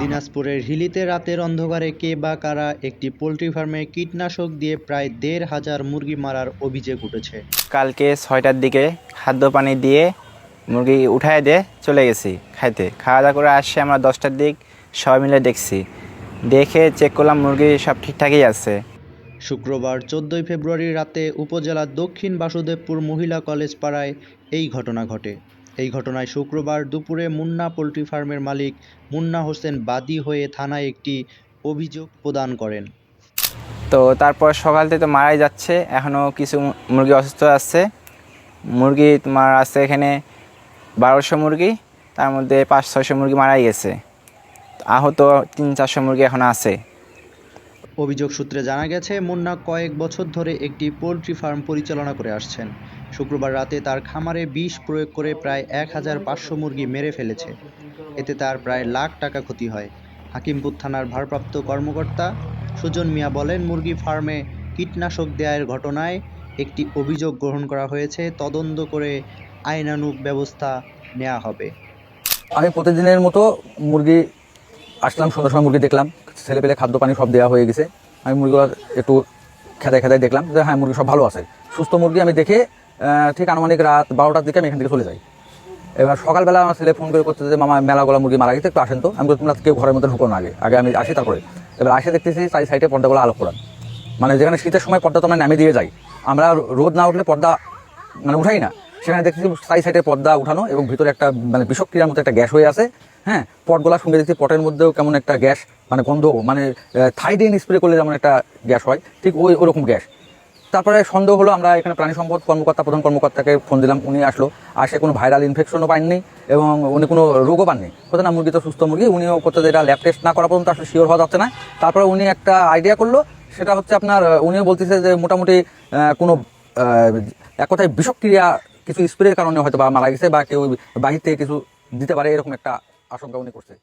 দিনাজপুরের হিলিতে রাতের অন্ধকারে কে বা কারা একটি পোলট্রি ফার্মে কীটনাশক দিয়ে প্রায় দেড় হাজার মুরগি মারার অভিযোগ উঠেছে। কালকে ছয়টার দিকে খাদ্য পানি দিয়ে মুরগি উঠায় দিয়ে চলে গেছি খাইতে। খাওয়া দাওয়া করে আসছে আমরা দশটার দিক সবাই মিলে দেখছি। দেখে চেক করলাম মুরগি সব ঠিকঠাকই আছে। শুক্রবার চোদ্দোই ফেব্রুয়ারি রাতে উপজেলার দক্ষিণ বাসুদেবপুর মহিলা কলেজ পাড়ায় এই ঘটনা ঘটে। এই ঘটনায় শুক্রবার দুপুরে মুন্না পোলট্রি ফার্মের মালিক মুন্না হোসেন বাদী হয়ে থানায় একটি অভিযোগ প্রদান করেন। তো তারপর সকাল থেকে তো মারাই যাচ্ছে এখনও কিছু মুরগি অসুস্থ আছে। মুরগি তোমার আছে এখানে বারোশো মুরগি তার মধ্যে পাঁচ ছয়শো মুরগি মারাই গেছে। আহত তিন চারশো মুরগি এখন আছে। অভিযোগ সূত্রে জানা গেছে মুন্না কয়েক বছর ধরে একটি পোলট্রি ফার্ম পরিচালনা করে আসছেন। শুক্রবার রাতে তার খামারে বিষ প্রয়োগ করে প্রায় এক হাজার পাঁচশো মুরগি মেরে ফেলেছে। এতে তার প্রায় লাখ টাকা ক্ষতি হয়। হাকিমপুর থানার ভারপ্রাপ্ত কর্মকর্তা সুজন মিয়া বলেন, মুরগি ফার্মে কীটনাশক দেওয়ার ঘটনায় একটি অভিযোগ গ্রহণ করা হয়েছে। তদন্ত করে আইনানুগ ব্যবস্থা নেওয়া হবে। আমি প্রতিদিনের মতো মুরগি আসলাম সন্ধ্যার সময় মুরগি দেখলাম। ছেলে পেলে খাদ্য, পানি সব দেওয়া হয়ে গেছে। আমি মুরগিগুলো একটু খেদায় খেদায় দেখলাম যে হ্যাঁ মুরগি সব ভালো আছে। সুস্থ মুরগি আমি দেখে ঠিক আনুমানিক রাত বারোটার দিকে আমি এখান থেকে চলে যাই। এবার সকালবেলা আমার ছেলে ফোন করে করতে যে, মামা, মেলা গলা মুরগি মারা গেছে, একটু আসেন তো। আমি তোমরা কেউ ঘরের মধ্যে ঢুকো না আগে আগে আমি আসি তারপরে। এবার আসে দেখতেছি চারি সাইডে পর্দাগুলো আলো করান মানে যেখানে শীতের সময় পর্দা তো আমরা নামিয়ে দিয়ে যাই। আমরা রোদ না উঠলে পর্দা মানে উঠাই না। সেখানে দেখতেছি সাইড সাইডে পর্দা উঠানো এবং ভিতরে একটা মানে বিষক্রিয়ার মতো একটা গ্যাস হয়ে আছে। হ্যাঁ পটগুলা সঙ্গে দেখছি পটের মধ্যেও কেমন একটা গ্যাস মানে গন্ধ মানে থাইডিন স্প্রে করলে যেমন একটা গ্যাস হয়, ঠিক ওই, ওরকম গ্যাস। তারপরে সন্দেহ হলো, আমরা এখানে প্রাণী সম্পদ কর্মকর্তা, প্রধান কর্মকর্তাকে ফোন দিলাম, উনি আসলো। আসে কোনো ভাইরাল ইনফেকশনও পাননি এবং উনি কোনো রোগও পাননি। কোথাও না, মুরগি তো সুস্থ, মুরগি, উনিও করতে এটা ল্যাব টেস্ট না করা পর্যন্ত আসলে শিওর হওয়া যাচ্ছে না। তারপরে উনি একটা আইডিয়া করল, সেটা হচ্ছে আপনার উনিও বলতেছে যে মোটামুটি কোনো এক কথায় বিষক্রিয়া কিছু স্প্রের কারণে হয়তো বা মারা গেছে বা কেউ বাহির থেকে কিছু দিতে পারে, এরকম একটা আশঙ্কা উনি করছে।